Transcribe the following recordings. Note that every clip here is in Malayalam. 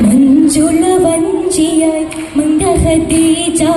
മഞ്ജുള വഞ്ചിയായി മന്ദഹതീ ചാ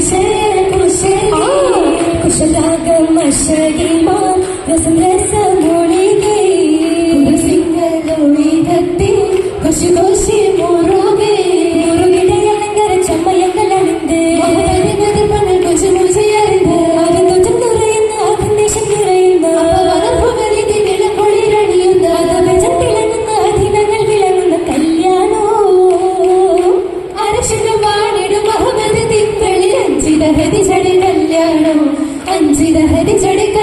കുശല കുശല കുശലാകമ ശരീമ രസം அஞ்சிரஹரி ஜடுக்க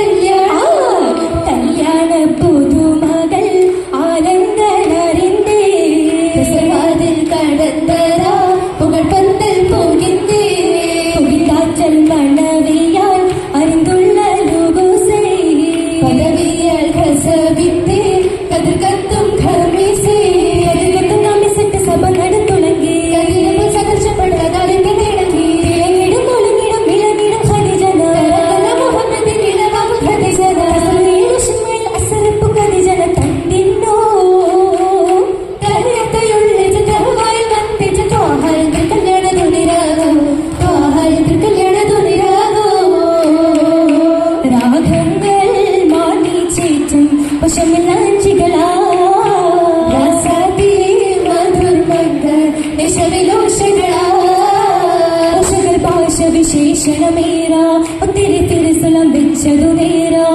ശേഷമേരാ ഒത്തിരി തിരുസുലം വെച്ചതു നേരാ.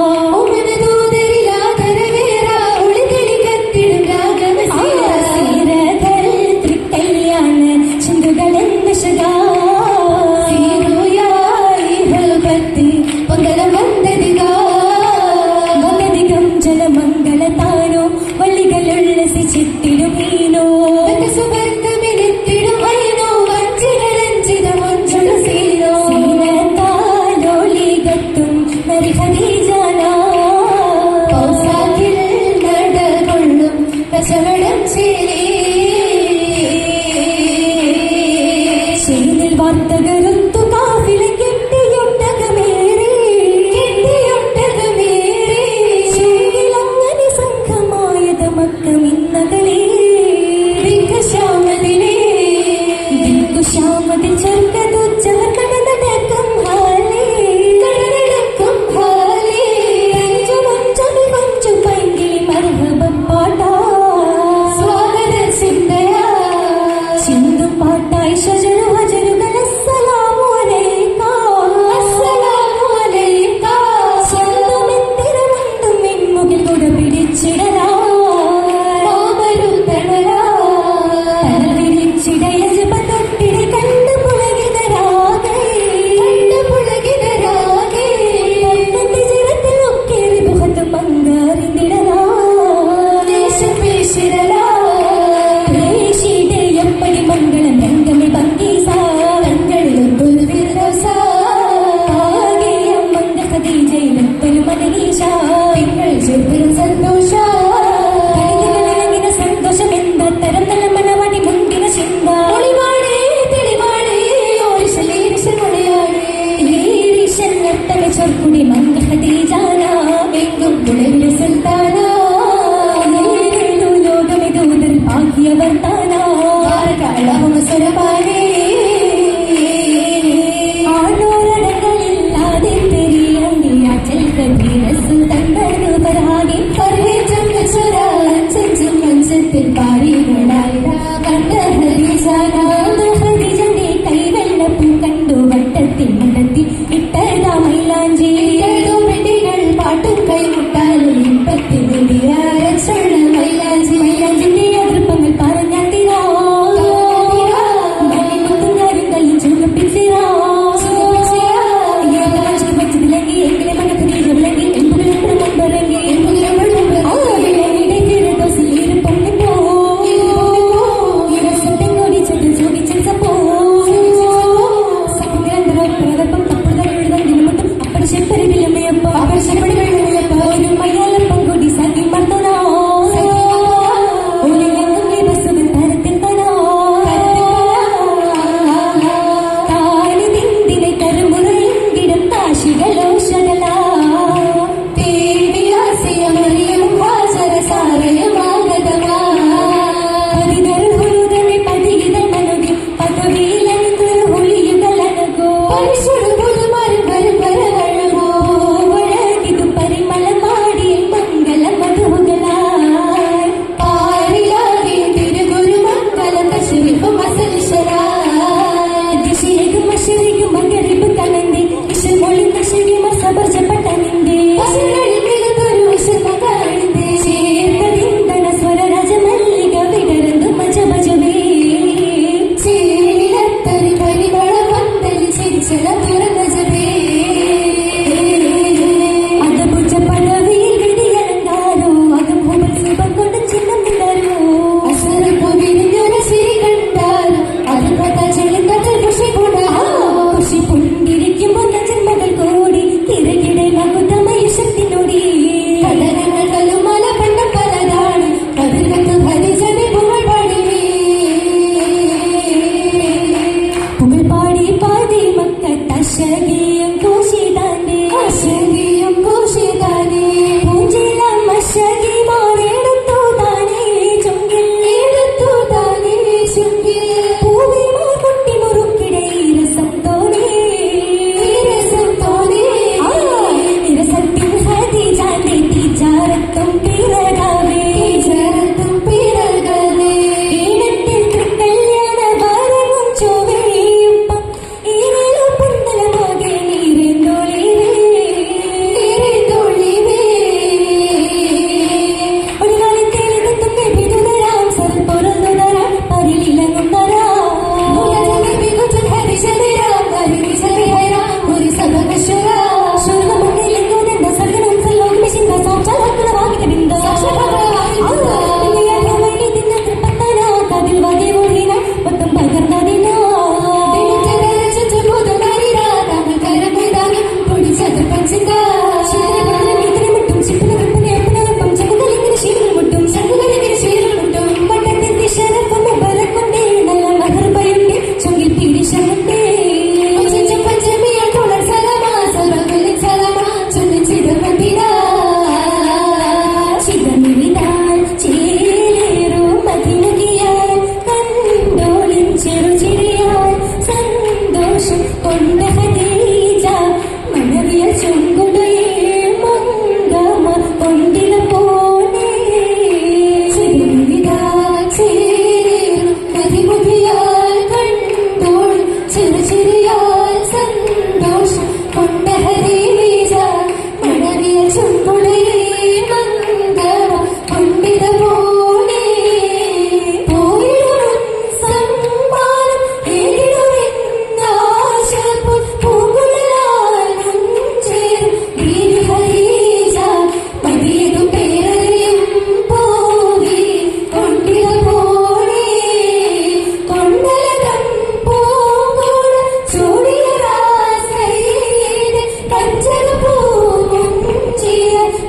പൊങ്കലം Yeah. எவன்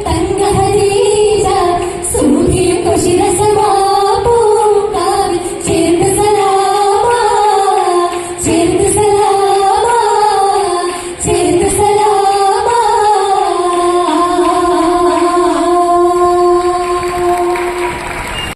Tadi.